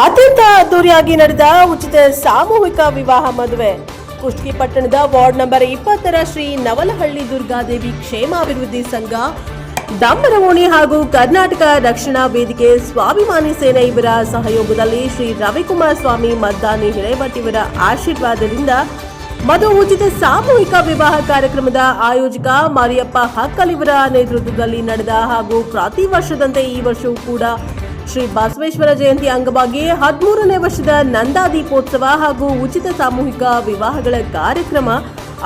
ಅತ್ಯಂತ ಅದ್ದೂರಿಯಾಗಿ ನಡೆದ ಉಚಿತ ಸಾಮೂಹಿಕ ವಿವಾಹ ಮದುವೆ. ಕುಷ್ಟಗಿ ಪಟ್ಟಣದ ವಾರ್ಡ್ ನಂಬರ್ ಇಪ್ಪತ್ತರ ಶ್ರೀ ನವಲಹಳ್ಳಿ ದುರ್ಗಾದೇವಿ ಕ್ಷೇಮಾಭಿವೃದ್ಧಿ ಸಂಘ ದಾಮರವೋಣಿ ಹಾಗೂ ಕರ್ನಾಟಕ ರಕ್ಷಣಾ ವೇದಿಕೆ ಸ್ವಾಭಿಮಾನಿ ಸೇನೆ ಇವರ ಸಹಯೋಗದಲ್ಲಿ ಶ್ರೀ ರವಿಕುಮಾರ್ ಸ್ವಾಮಿ ಮದ್ದಾನಿ ಹಿರೇಮಠ್ ಇವರ ಆಶೀರ್ವಾದದಿಂದ ಮದು ಉಚಿತ ಸಾಮೂಹಿಕ ವಿವಾಹ ಕಾರ್ಯಕ್ರಮದ ಆಯೋಜಕ ಮಾರಿಯಪ್ಪ ಹಕ್ಕಲಿವರ ನೇತೃತ್ವದಲ್ಲಿ ನಡೆದ ಹಾಗೂ ಪ್ರತಿ ವರ್ಷದಂತೆ ಈ ವರ್ಷವೂ ಕೂಡ ಶ್ರೀ ಬಸವೇಶ್ವರ ಜಯಂತಿ ಅಂಗವಾಗಿ ಹದಿಮೂರನೇ ವರ್ಷದ ನಂದಾ ದೀಪೋತ್ಸವ ಹಾಗೂ ಉಚಿತ ಸಾಮೂಹಿಕ ವಿವಾಹಗಳ ಕಾರ್ಯಕ್ರಮ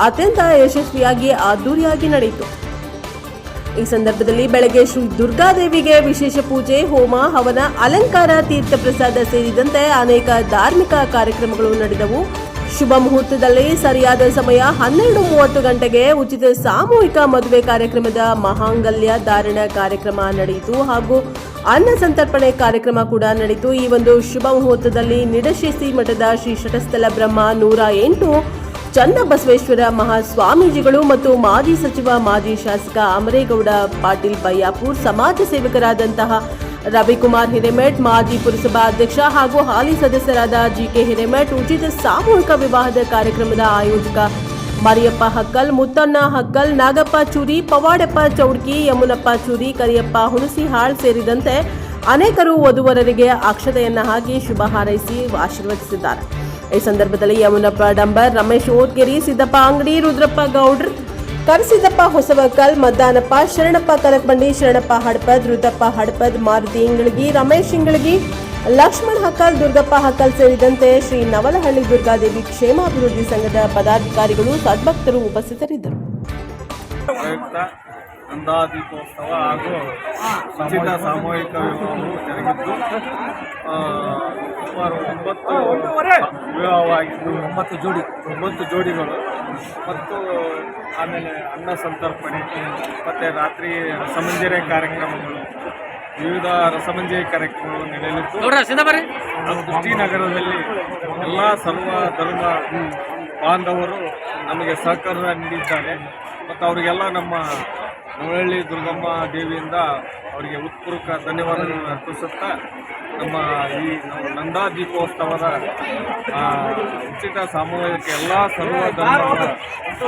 ಅತ್ಯಂತ ಯಶಸ್ವಿಯಾಗಿ ಅದ್ದೂರಿಯಾಗಿ ನಡೆಯಿತು. ಈ ಸಂದರ್ಭದಲ್ಲಿ ಬೆಳಗ್ಗೆ ಶ್ರೀ ದುರ್ಗಾದೇವಿಗೆ ವಿಶೇಷ ಪೂಜೆ, ಹೋಮ, ಹವನ, ಅಲಂಕಾರ, ತೀರ್ಥ ಪ್ರಸಾದ ಸೇರಿದಂತೆ ಅನೇಕ ಧಾರ್ಮಿಕ ಕಾರ್ಯಕ್ರಮಗಳು ನಡೆದವು. ಶುಭ ಮುಹೂರ್ತದಲ್ಲಿ ಸರಿಯಾದ ಸಮಯ ಹನ್ನೆರಡು ಮೂವತ್ತು ಗಂಟೆಗೆ ಉಚಿತ ಸಾಮೂಹಿಕ ಮದುವೆ ಕಾರ್ಯಕ್ರಮದ ಮಹಾಂಗಲ್ಯ ಧಾರಣ ಕಾರ್ಯಕ್ರಮ ನಡೆಯಿತು ಹಾಗೂ ಅನ್ನ ಸಂತರ್ಪಣೆ ಕಾರ್ಯಕ್ರಮ ಕೂಡ ನಡೆಯಿತು. ಈ ಒಂದು ಶುಭ ಮುಹೂರ್ತದಲ್ಲಿ ನಿಡಶಿಸಿ ಮಠದ ಶ್ರೀ ಶಟಸ್ಥಲ ಬ್ರಹ್ಮ ನೂರ ಎಂಟು ಚನ್ನಬಸವೇಶ್ವರ ಮಹಾಸ್ವಾಮೀಜಿಗಳು ಮತ್ತು ಮಾಜಿ ಸಚಿವ, ಮಾಜಿ ಶಾಸಕ ಅಮರೇಗೌಡ ಪಾಟೀಲ್ ಬಯ್ಯಾಪುರ್ ಸಮಾಜ ಸೇವಕರಾದಂತಹ ರವಿಕುಮಾರ್ ಹಿರೇಮಠ್, ಮಾಜಿ ಪುರಸಭಾ ಅಧ್ಯಕ್ಷ ಹಾಗೂ ಹಾಲಿ ಸದಸ್ಯರಾದ ಜಿಕೆ ಹಿರೇಮಠ್ ಉಚಿತ ಸಾಮೂಹಿಕ ವಿವಾಹದ ಕಾರ್ಯಕ್ರಮದ ಆಯೋಜಕ. ಮರಿಯಪ್ಪ ಹಕ್ಕಲ್, ಮುತ್ತಣ್ಣ ಹಕ್ಕಲ್, ನಾಗಪ್ಪ ಚೂರಿ, ಪವಾಡಪ್ಪ ಚೌಡ್ಕಿ, ಯಮುನಪ್ಪ ಚೂರಿ, ಕರಿಯಪ್ಪ ಹುಣಸಿಹಾಳ್ ಸೇರಿದಂತೆ ಅನೇಕರು ವಧುವರರಿಗೆ ಅಕ್ಷತೆಯನ್ನ ಹಾಕಿ ಶುಭ ಹಾರೈಸಿ ಆಶೀರ್ವದಿಸಿದ್ದಾರೆ. ಈ ಸಂದರ್ಭದಲ್ಲಿ ಯಮುನಪ್ಪ ಡಂಬರ್, ರಮೇಶ್ ಓದ್ಗೆರಿ, ಸಿದ್ದಪ್ಪ ಅಂಗಡಿ, ರುದ್ರಪ್ಪ ಗೌಡ್ರ್ ಕರಸಿದ್ದಪ್ಪ ಹೊಸವಕಲ್ ಮದ್ದಾನಪ್ಪ, ಶರಣಪ್ಪ ಕಲಕಬಂಡಿ ಶರಣಪ್ಪ ಹಡಪದ್, ರುದ್ರಪ್ಪ ಹಡಪದ್, ಮಾರುತಿ ಇಂಗಳಗಿ, ರಮೇಶ್ ಇಂಗಳಗಿ, ಲಕ್ಷ್ಮಣ್ ಹಕ್ಕಲ್, ದುರ್ಗಪ್ಪ ಹಕ್ಕಲ್ ಸೇರಿದಂತೆ ಶ್ರೀ ನವಲಹಳ್ಳಿ ದುರ್ಗಾದೇವಿ ಕ್ಷೇಮಾಭಿವೃದ್ಧಿ ಸಂಘದ ಪದಾಧಿಕಾರಿಗಳು ಸದ್ಭಕ್ತರು ಉಪಸ್ಥಿತರಿದ್ದರು. ಹಾಗೂ ಉಚಿತ ಸಾಮೂಹಿಕ ಜರುಗಿದ್ದು ಸುಮಾರು ಒಂಬತ್ತು ವಿವಾಹವಾಗಿದ್ದು, ಒಂಬತ್ತು ಜೋಡಿ. ಒಂಬತ್ತು ಜೋಡಿಗಳು. ಮತ್ತು ಆಮೇಲೆ ಅನ್ನ ಸಂತರ್ಪಣೆ ಮತ್ತು ರಾತ್ರಿ ರಸಮಂಜರಿ ಕಾರ್ಯಕ್ರಮಗಳು ವಿವಿಧ ರಸಮಂಜರಿ ಕಾರ್ಯಕ್ರಮಗಳು ನಡೆಯಲಿದ್ದು ನಗರದಲ್ಲಿ ಎಲ್ಲ ಸರ್ವ ಧರ್ಮ ಬಾಂಧವರು ನಮಗೆ ಸಹಕಾರ ನೀಡಿದ್ದಾರೆ. ಮತ್ತು ಅವರಿಗೆಲ್ಲ ನಮ್ಮ ನವಳಹಳ್ಳಿ ದುರ್ಗಮ್ಮ ದೇವಿಯಿಂದ ಅವರಿಗೆ ಉತ್ಪೂರ್ವಕ ಧನ್ಯವಾದಗಳನ್ನು ಅರ್ಪಿಸುತ್ತಾ ನಮ್ಮ ಈ ನಂದಾ ದೀಪೋತ್ಸವದ ಉಚಿತ ಸಾಮೂಹಿಕ ಎಲ್ಲ ಸರ್ವ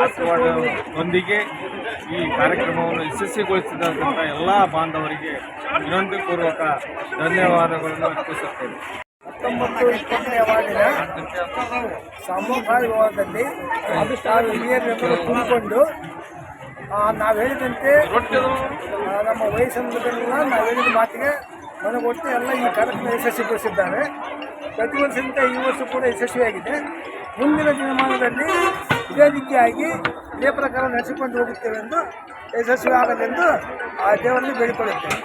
ಆಶೀರ್ವಾದದೊಂದಿಗೆ ಈ ಕಾರ್ಯಕ್ರಮವನ್ನು ಯಶಸ್ವಿಗೊಳಿಸಿದಂಥ ಎಲ್ಲ ಬಾಂಧವರಿಗೆ ವಿನಂತಿಪೂರ್ವಕ ಧನ್ಯವಾದಗಳನ್ನು ಅರ್ಪಿಸುತ್ತೇನೆ ಹತ್ತೊಂಬತ್ತು ಇಪ್ಪತ್ತನೇ ವಾರ್ಡಿನ ಸಾಮೂಹಿಕ ವಿವಾಹದಲ್ಲಿ ನಾವು ಹಿರಿಯರೆಲ್ಲರೂ ತುಂಬಿಕೊಂಡು ನಾವು ಹೇಳಿದಂತೆ ನಮ್ಮ ವಯಸ್ಸನ್ನೆಲ್ಲ ನಾವು ಹೇಳಿದ ಮಾತಿಗೆ ಮನಗೊಟ್ಟು ಎಲ್ಲ ಈ ಕಾರ್ಯಕ್ರಮ ಯಶಸ್ವಿಗೊಳಿಸಿದ್ದಾರೆ ಪ್ರತಿ ವರ್ಷದಿಂದ ಈ ವರ್ಷ ಕೂಡ ಯಶಸ್ವಿಯಾಗಿದೆ. ಮುಂದಿನ ದಿನಮಾನದಲ್ಲಿ ಇದೇ ರೀತಿಯಾಗಿ ಇದೇ ಪ್ರಕಾರ ನಡೆಸಿಕೊಂಡು ಹೋಗುತ್ತೇವೆ ಎಂದು ಯಶಸ್ವಿ ಆಗಲೆಂದು ಆ ದೇವರಲ್ಲಿ ಬೇಡಿಕೊಳ್ಳುತ್ತೇವೆ